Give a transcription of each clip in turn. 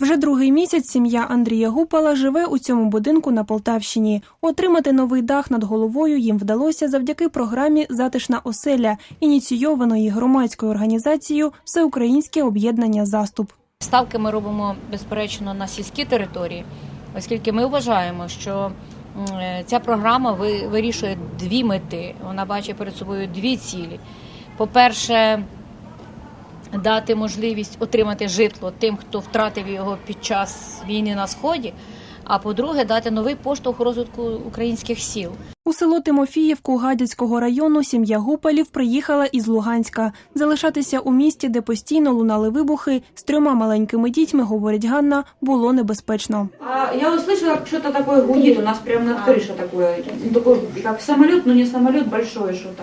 Вже другий місяць сім'я Андрія Гупала живе у цьому будинку на Полтавщині. Отримати новий дах над головою їм вдалося завдяки програмі Затишна оселя, ініційованої громадською організацією Всеукраїнське об'єднання заступ. Ставки ми робимо безперечно на сільські території, оскільки ми вважаємо, що е, ця програма ви- вирішує дві мети. Вона бачить перед собою дві цілі. По-перше, дати можливість отримати житло тим, хто втратив його під час війни на сході. А по-друге, дати новий поштовх розвитку українських сіл. У село Тимофіївку Гадяцького району сім'я Гупалів приїхала із Луганська. Залишатися у місті, де постійно лунали вибухи, з трьома маленькими дітьми, говорить Ганна, було небезпечно. А я услышала, что-то такое гудит у нас прямо над крышей такое, ну, такой, как самолет, но не самолет, большое что-то.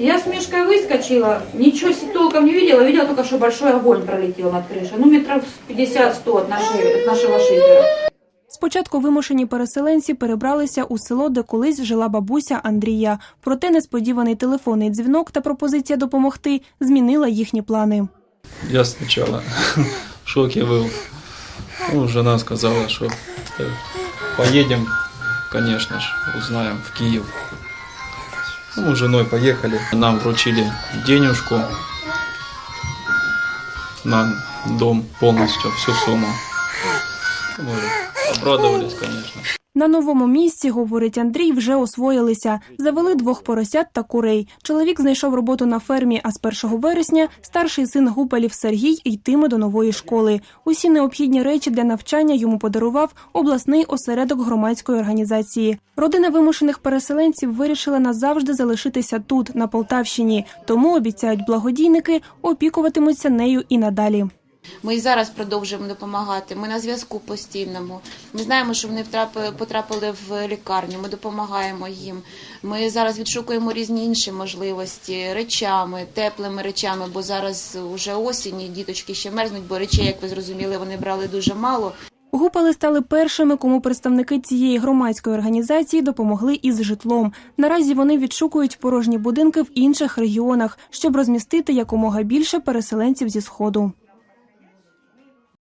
Я с Мишкой выскочила, ничего себе толком не видела, видела только, что большой огонь пролетел над крышей, ну метров 50-100 от, нашей, от нашего шифера. Спочатку вимушені переселенці перебралися у село, де колись жила бабуся Андрія. Проте несподіваний телефонний дзвінок та пропозиція допомогти змінила їхні плани. Я сначала в шоке был. Ну, жена сказала, что э, поедем, конечно же, узнаем в Киев. Ну, мы с женой поехали. Нам вручили денежку на дом полностью, всю сумму. Мы обрадовались, конечно. На новому місці, говорить Андрій, вже освоїлися. Завели двох поросят та курей. Чоловік знайшов роботу на фермі, а з 1 вересня старший син Гупалів Сергій йтиме до нової школи. Усі необхідні речі для навчання йому подарував обласний осередок громадської організації. Родина вимушених переселенців вирішила назавжди залишитися тут, на Полтавщині. Тому обіцяють благодійники опікуватимуться нею і надалі. Ми і зараз продовжуємо допомагати. Ми на зв'язку постійному. Ми знаємо, що вони втрапи- потрапили в лікарню. Ми допомагаємо їм. Ми зараз відшукуємо різні інші можливості речами, теплими речами, бо зараз вже осінь, і діточки ще мерзнуть, бо речей, як ви зрозуміли, вони брали дуже мало. Гупали стали першими, кому представники цієї громадської організації допомогли із житлом. Наразі вони відшукують порожні будинки в інших регіонах, щоб розмістити якомога більше переселенців зі сходу.